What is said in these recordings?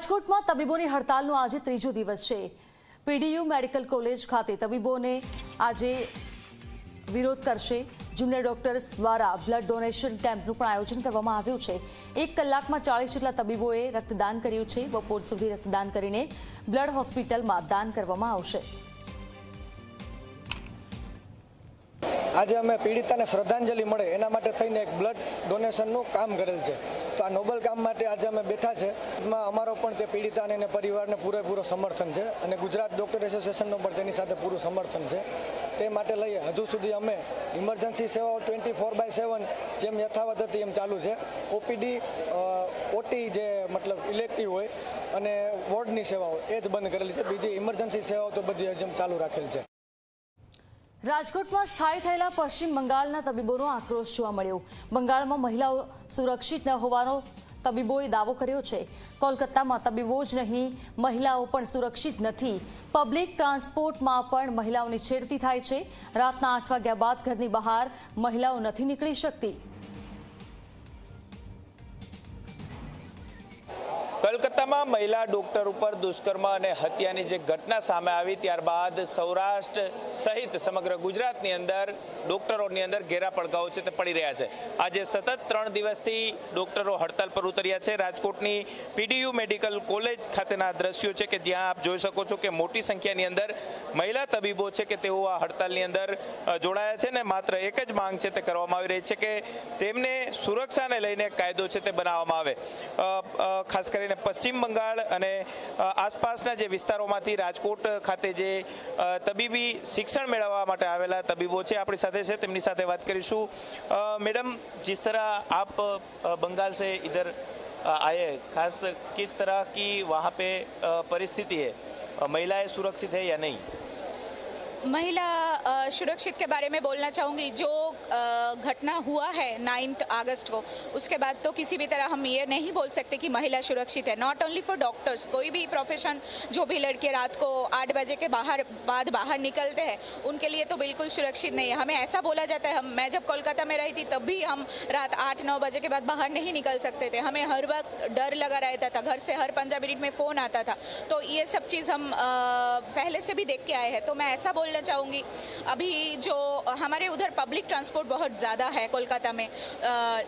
રાજકોટમાં તબીબોની હડતાલનો આજે ત્રીજો દિવસ છે. પીડીયુ મેડિકલ કોલેજ ખાતે તબીબોને આજે વિરોધ કરશે. જુનિયર ડોક્ટર્સ દ્વારા બ્લડ ડોનેશન કેમ્પનું પણ આયોજન કરવામાં આવ્યું છે. એક કલાકમાં ચાળીસ જેટલા તબીબોએ રક્તદાન કર્યું છે. બપોર સુધી રક્તદાન કરીને બ્લડ હોસ્પિટલમાં દાન કરવામાં આવશે. આજે અમે પીડિતાને શ્રદ્ધાંજલિ મળે, એના માટે થઈને એક બ્લડ ડોનેશનનું કામ કરેલ છે. તો આ નોબલ કામ માટે આજે અમે બેઠા છે. એમાં અમારો પણ તે પીડિતા અને પરિવારને પૂરેપૂરો સમર્થન છે અને ગુજરાત ડૉક્ટર એસોસિએશનનું પણ તેની સાથે પૂરું સમર્થન છે. તે માટે લઈએ. હજુ સુધી અમે ઇમરજન્સી સેવાઓ ટ્વેન્ટી ફોર બાય સેવન જેમ યથાવત હતી એમ ચાલુ છે. ઓપીડી ઓટી જે મતલબ ઇલેક્ટિવ હોય અને વોર્ડની સેવાઓ એ જ બંધ કરેલી છે. બીજી ઇમરજન્સી સેવાઓ તો બધી જેમ ચાલુ રાખેલ છે. રાજકોટમાં સ્થાયી થયેલા પશ્ચિમ બંગાળના તબીબોનો આક્રોશ જોવા મળ્યો. બંગાળમાં મહિલાઓ સુરક્ષિત ન હોવાનો તબીબોએ દાવો કર્યો છે. કોલકાતામાં તબીબો જ નહીં, મહિલાઓ પણ સુરક્ષિત નથી. પબ્લિક ટ્રાન્સપોર્ટમાં પણ મહિલાઓની છેડતી થાય છે. રાતના આઠ વાગ્યા બાદ ઘરની બહાર મહિલાઓ નથી નીકળી શકતી. કલકત્તામાં મહિલા ડોક્ટર ઉપર દુષ્કર્મ અને હત્યાની જે ઘટના સામે આવી, ત્યારબાદ સૌરાષ્ટ્ર સહિત સમગ્ર ગુજરાતની અંદર ડોક્ટરોની અંદર ઘેરા પડઘાઓ છે તે પડી રહ્યા છે. આજે સતત ત્રણ દિવસથી ડોક્ટરો હડતાલ પર ઉતર્યા છે. રાજકોટની પીડીયુ મેડિકલ કોલેજ ખાતેના દ્રશ્યો છે કે જ્યાં આપ જોઈ શકો છો કે મોટી સંખ્યાની અંદર મહિલા તબીબો છે કે તેઓ આ હડતાલની અંદર જોડાયા છે ને માત્ર એક જ માંગ છે તે કરવામાં આવી રહી છે કે તેમને સુરક્ષાને લઈને કાયદો છે તે બનાવવામાં આવે. ખાસ કરીને પશ્ચિમ બંગાળ અને અ, આસપાસના જે વિસ્તારોમાંથી રાજકોટ ખાતે જે અ, તબીબી શિક્ષણ મેળવવા માટે આવેલા તબીબો છે આપણી સાથે છે તેમની સાથે વાત કરીશું અ, मैडम जिस तरह आप अ, बंगाल से इधर अ, आए खास किस तरह की वहाँ पे अ, परिस्थिति है अ, महिलाएं सुरक्षित है या नहीं महिला सुरक्षित के बारे में बोलना चाहूँगी। जो घटना हुआ है नाइन्थ अगस्त को, उसके बाद तो किसी भी तरह हम ये नहीं बोल सकते कि महिला सुरक्षित है। नॉट ओनली फॉर डॉक्टर्स कोई भी प्रोफेशन जो भी लड़के रात को आठ बजे के बाहर, बाद बाहर निकलते हैं, उनके लिए तो बिल्कुल सुरक्षित नहीं है। हमें ऐसा बोला जाता है, हम, मैं जब कोलकाता में रही थी तब भी हम रात आठ, नौ बजे के बाद बाहर नहीं निकल सकते थे। हमें हर वक्त डर लगा रहता था, घर से हर पंद्रह मिनट में फ़ोन आता था। तो ये सब चीज़ हम पहले से भी देख के आए हैं। तो मैं ऐसा बोलना चाहूँगी। अभी जो हमारे उधर पब्लिक ट्रांसपोर्ट बहुत ज़्यादा है कोलकाता में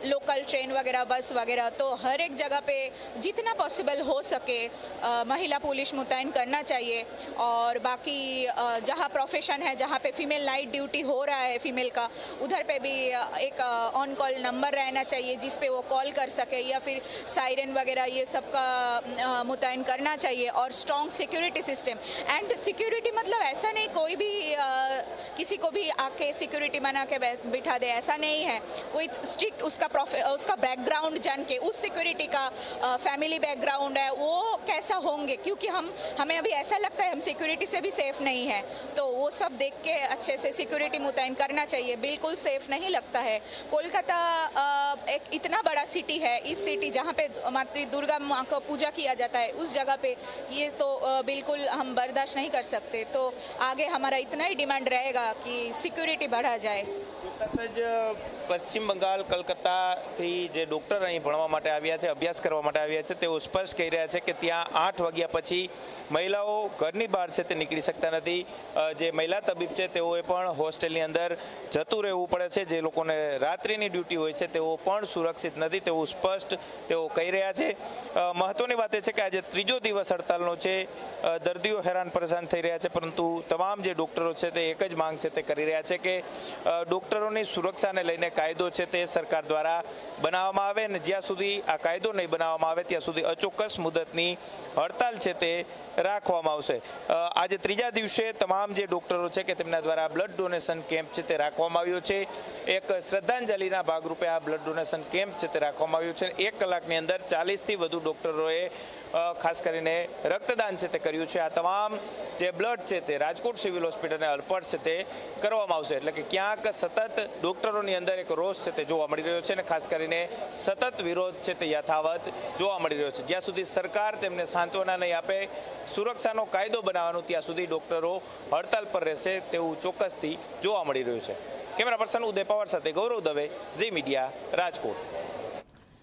लोकल ट्रेन वगैरह बस वगैरह तो हर एक जगह पे जितना पॉसिबल हो सके अ, महिला पुलिस मुतयन करना चाहिए। और बाकी जहाँ प्रोफेशन है जहाँ पे फीमेल नाइट ड्यूटी हो रहा है फीमेल का उधर पे भी एक ऑन कॉल नंबर रहना चाहिए जिस पे वो कॉल कर सके या फिर साइरन वगैरह ये सब का मुतयन करना चाहिए। और strong security system and security मतलब ऐसा नहीं कोई भी the किसी को भी आके सिक्योरिटी बना के बिठा दे, ऐसा नहीं है। विथ स्ट्रिक्ट उसका उसका बैकग्राउंड जान के, उस सिक्योरिटी का फैमिली बैकग्राउंड है, वो कैसा होंगे? क्योंकि हम, हमें अभी ऐसा लगता है, हम सिक्योरिटी से भी सेफ़ नहीं है। तो वो सब देख के अच्छे से सिक्योरिटी मुतयन करना चाहिए। बिल्कुल सेफ़ नहीं लगता है। कोलकाता एक इतना बड़ा सिटी है, इस सिटी जहाँ पे माता दुर्गा माँ को पूजा किया जाता है, उस जगह पे ये तो बिल्कुल हम बर्दाश्त नहीं कर सकते। तो आगे हमारा इतना ही डिमांड रहेगा। कि सिक्योरिटी बढ़ा जाए ચોક્કસ જ પશ્ચિમ બંગાળ કલકત્તાથી જે ડૉક્ટર અહીં ભણવા માટે આવ્યા છે અભ્યાસ કરવા માટે આવ્યા છે તેઓ સ્પષ્ટ કહી રહ્યા છે કે ત્યાં આઠ વાગ્યા પછી મહિલાઓ ઘરની બહાર છે તે નીકળી શકતા નથી અ, જે મહિલા તબીબ છે તેઓએ પણ હોસ્ટેલની અંદર જતું રહેવું પડે છે જે લોકોને રાત્રિની ડ્યુટી હોય છે તેઓ પણ સુરક્ષિત નથી તેવું સ્પષ્ટ તેઓ કહી રહ્યા છે અ, મહત્વની વાત એ છે કે આજે ત્રીજો દિવસ હડતાલનો છે અ, દર્દીઓ હેરાન પરેશાન થઈ રહ્યા છે પરંતુ તમામ જે ડૉક્ટરો છે તે એક જ માંગ છે તે કરી રહ્યા છે કે ડૉક્ટરોની સુરક્ષાને લઈને કાયદો છે તે સરકાર દ્વારા બનાવવામાં આવે અને જ્યાં સુધી આ કાયદો નહીં બનાવવામાં આવે ત્યાં સુધી અચોક્કસ મુદતની હડતાલ છે તે રાખવામાં આવશે. આજે ત્રીજા દિવસે તમામ જે ડૉક્ટરો છે કે તેમના દ્વારા બ્લડ ડોનેશન કેમ્પ છે તે રાખવામાં આવ્યો છે. એક શ્રદ્ધાંજલિના ભાગરૂપે આ બ્લડ ડોનેશન કેમ્પ છે તે રાખવામાં આવ્યું છે. એક કલાકની અંદર ચાલીસથી વધુ ડૉક્ટરોએ ખાસ કરીને રક્તદાન છે તે કર્યું છે. આ તમામ જે બ્લડ છે તે રાજકોટ સિવિલ હોસ્પિટલને અર્પણ છે તે કરવામાં આવશે. એટલે કે ક્યાંક સતત ડૉક્ટરોની અંદર એક રોષ છે તે જોવા મળી રહ્યો છે અને ખાસ કરીને સતત વિરોધ છે તે યથાવત જોવા મળી રહ્યો છે. જ્યાં સુધી સરકાર તેમને સાંત્વના નહીં આપે, સુરક્ષાનો કાયદો બનાવવાનું ત્યાં સુધી ડૉક્ટરો હડતાલ પર રહેશે તેવું ચોક્કસથી જોવા મળી રહ્યું છે. કેમેરા પર્સન ઉદય પવાર સાથે ગૌરવ દવે, ઝી મીડિયા, રાજકોટ.